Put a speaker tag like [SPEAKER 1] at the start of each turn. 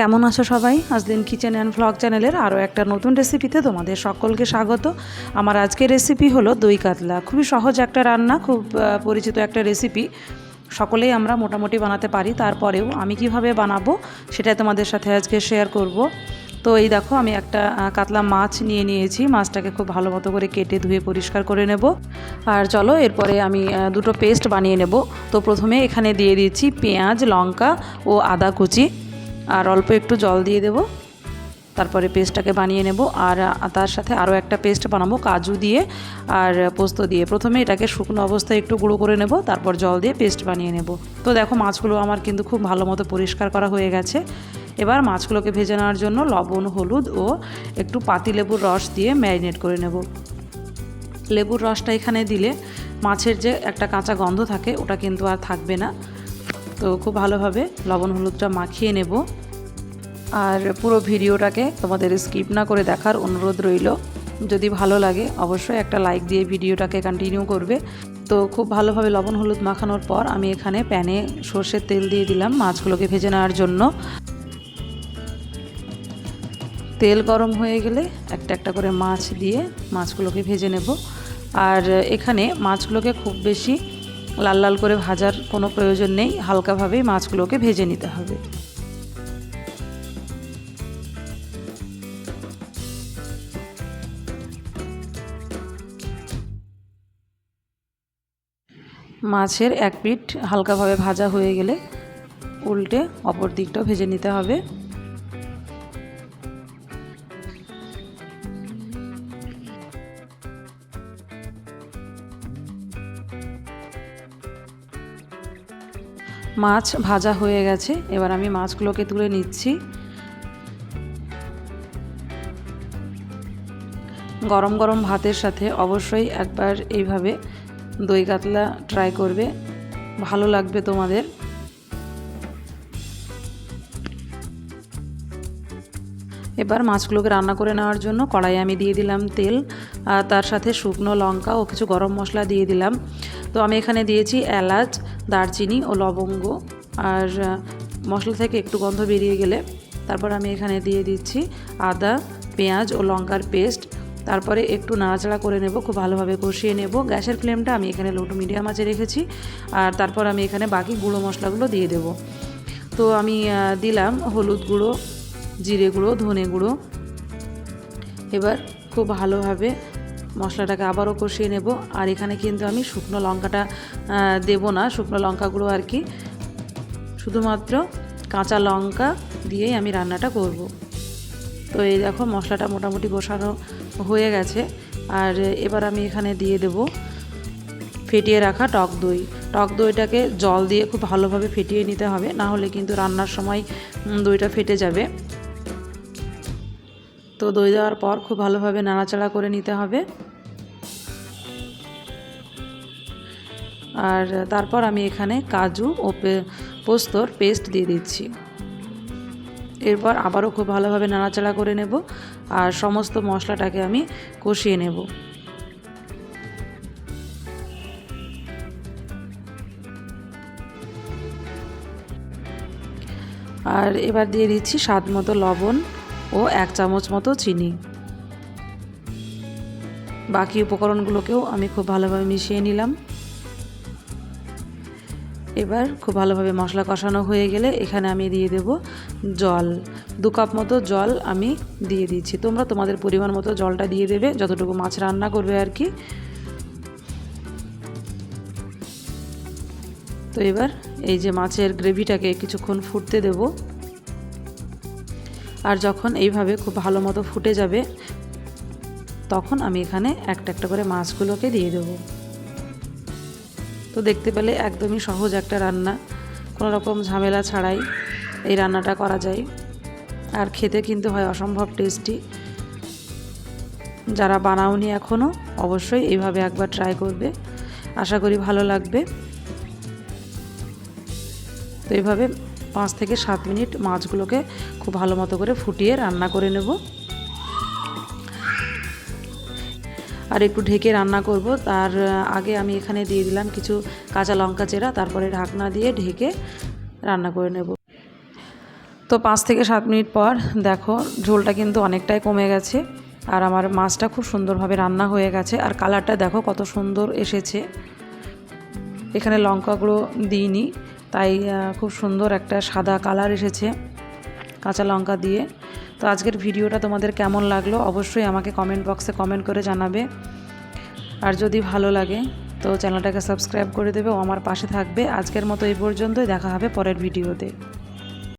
[SPEAKER 1] কেমন আছো সবাই? আজদিন কিচেন অ্যান্ড ভ্লগ চ্যানেলের আরও একটা নতুন রেসিপিতে তোমাদের সকলকে স্বাগত। আমার আজকের রেসিপি হলো দই কাতলা। খুবই সহজ একটা রান্না, খুব পরিচিত একটা রেসিপি সকলেই আমরা মোটামুটি বানাতে পারি, তারপরেও আমি কীভাবে বানাবো সেটাই তোমাদের সাথে আজকে শেয়ার করব। তো এই দেখো, আমি একটা কাতলা মাছ নিয়ে নিয়েছি। মাছটাকে খুব ভালো মতো করে কেটে ধুয়ে পরিষ্কার করে নেব। আর চলো, এরপরে আমি দুটো পেস্ট বানিয়ে নেব। তো প্রথমে এখানে দিয়ে দিয়েছি পেঁয়াজ, লঙ্কা ও আদা কুচি। আর অল্প একটু জল দিয়ে দেব। তারপরে পেস্টটাকে বানিয়ে নেব আর তার সাথে আরও একটা পেস্ট বানাবো, কাজু দিয়ে আর পোস্ত দিয়ে। প্রথমে এটাকে শুকনো অবস্থায় একটু গুঁড়ো করে নেব, তারপর জল দিয়ে পেস্ট বানিয়ে নেব। তো দেখো মাছগুলো আমার কিন্তু খুব ভালো মতো পরিষ্কার করা হয়ে গেছে। এবার মাছগুলোকে ভেজে নেওয়ার জন্য লবণ, হলুদ ও একটু পাতিলেবুর রস দিয়ে ম্যারিনেট করে নেব। লেবুর রসটা এখানে দিলে মাছের যে একটা কাঁচা গন্ধ থাকে, ওটা কিন্তু আর থাকবে না। তো খুব ভালোভাবে লবণ, হলুদটা মাখিয়ে নেব। আর পুরো ভিডিওটাকে তোমাদের স্কিপ না করে দেখার অনুরোধ রইল। যদি ভালো লাগে, অবশ্যই একটা লাইক দিয়ে ভিডিওটাকে কন্টিনিউ করবে। তো খুব ভালোভাবে লবণ হলুদ মাখানোর পর আমি এখানে প্যানে সর্ষের তেল দিয়ে দিলাম মাছগুলোকে ভেজে নেওয়ার জন্য। তেল গরম হয়ে গেলে একটা একটা করে মাছ দিয়ে মাছগুলোকে ভেজে নেব। আর এখানে মাছগুলোকে খুব বেশি লাল লাল করে ভাজার কোনো প্রয়োজন নেই, হালকাভাবেই মাছগুলোকে ভেজে নিতে হবে। মাছের এক পিঠ হালকাভাবে ভাজা হয়ে গেলে উল্টে অপর দিকটাও ভেজে নিতে হবে। মাছ ভাজা হয়ে গেছে, এবার আমি মাছগুলোকে তুলে নিচ্ছি। গরম গরম ভাতের সাথে অবশ্যই একবার এইভাবে দই কাতলা ট্রাই করবে। ভালো লাগবে তোমাদের। এবার মাছগুলোকে রান্না করে নেওয়ার জন্য কড়াই আমি দিয়ে দিলাম তেল, আর তার সাথে শুকনো লঙ্কা ও কিছু গরম মশলা দিয়ে দিলাম। তো আমি এখানে দিয়েছি এলাচ, দারচিনি ও লবঙ্গ। আর মশলা থেকে একটু গন্ধ বেরিয়ে গেলে তারপর আমি এখানে দিয়ে দিচ্ছি আদা, পেঁয়াজ ও লঙ্কার পেস্ট। তারপরে একটু নাড়াচাড়া করে নেব, খুব ভালোভাবে কষিয়ে নেব। গ্যাসের ফ্লেমটা আমি এখানে লো টু মিডিয়াম আঁচে রেখেছি। আর তারপর আমি এখানে বাকি গুঁড়ো মশলাগুলো দিয়ে দেব। তো আমি দিলাম হলুদ গুঁড়ো, জিরে গুঁড়ো, ধনে গুঁড়ো। এবার খুব ভালোভাবে মশলাটাকে আবারও কষিয়ে নেব। আর এখানে কিন্তু আমি শুকনো লঙ্কাটা দেব না, শুকনো লঙ্কাগুলো আর কি। শুধুমাত্র কাঁচা লঙ্কা দিয়েই আমি রান্নাটা করব। তো এই দেখো মশলাটা মোটামুটি কষানো হয়ে গেছে। আর এবার আমি এখানে দিয়ে দেব ফেটিয়ে রাখা টক দই। টক দইটাকে জল দিয়ে খুব ভালোভাবে ফেটিয়ে নিতে হবে, না হলে কিন্তু রান্নার সময় দইটা ফেটে যাবে। তো দই দেওয়ার পর খুব ভালোভাবে নাড়াচাড়া করে নিতে হবে। আর তারপর আমি এখানে কাজু ও পোস্তর পেস্ট দিয়ে দিচ্ছি। এরপর আবারও খুব ভালোভাবে নাড়াচাড়া করে নেব আর সমস্ত মশলাটাকে আমি কষিয়ে নেব। আর এবার দিয়ে দিচ্ছি স্বাদ মতো লবণ ও এক চামচ মতো চিনি। বাকি উপকরণগুলোকেও আমি খুব ভালোভাবে মিশিয়ে নিলাম। এবার খুব ভালোভাবে মশলা কষানো হয়ে গেলে এখানে আমি দিয়ে দেব জল। দু কাপ মতো জল আমি দিয়ে দিচ্ছি। তোমরা তোমাদের পরিমাণ মতো জলটা দিয়ে দেবে, যতটুকু মাছ রান্না করবে আর কি। তো এবার এই যে মাছের গ্রেভিটাকে কিছুক্ষণ ফুটতে দেব। আর যখন এইভাবে খুব ভালো মতো ফুটে যাবে, তখন আমি এখানে একটা একটা করে মাছগুলোকে দিয়ে দেবো। তো দেখতে পেলে একদমই সহজ একটা রান্না। কোনো রকম ঝামেলা ছাড়াই এই রান্নাটা করা যায়। আর খেতে কিন্তু হয় অসম্ভব টেস্টি যারা বানাওনি এখনও অবশ্যই এইভাবে একবার ট্রাই করবে। আশা করি ভালো লাগবে। তো এইভাবে পাঁচ থেকে সাত মিনিট মাছগুলোকে খুব ভালো মতো করে ফুটিয়ে রান্না করে নেব। আর একটু ঢেকে রান্না করব। তার আগে আমি এখানে দিয়ে দিলাম কিছু কাঁচা লঙ্কা চেরা, তারপরে ঢাকনা দিয়ে ঢেকে রান্না করে নেব। তো পাঁচ থেকে সাত মিনিট পর দেখো, ঝোলটা কিন্তু অনেকটাই কমে গেছে আর আমার মাছটা খুব সুন্দরভাবে রান্না হয়ে গেছে। আর কালারটা দেখো কত সুন্দর এসেছে। এখানে লঙ্কাগুলো দিইনি, তাই খুব সুন্দর একটা সাদা কালার এসেছে কাঁচা লঙ্কা দিয়ে। তো আজকের ভিডিওটা তোমাদের কেমন লাগল অবশ্যই আমাকে কমেন্ট বক্সে কমেন্ট করে জানাবে। আর যদি ভালো লাগে, তো চ্যানেলটাকে সাবস্ক্রাইব করে দেবে ও আমার পাশে থাকবে। আজকের মতো এই পর্যন্তই, দেখা হবে পরের ভিডিওতে।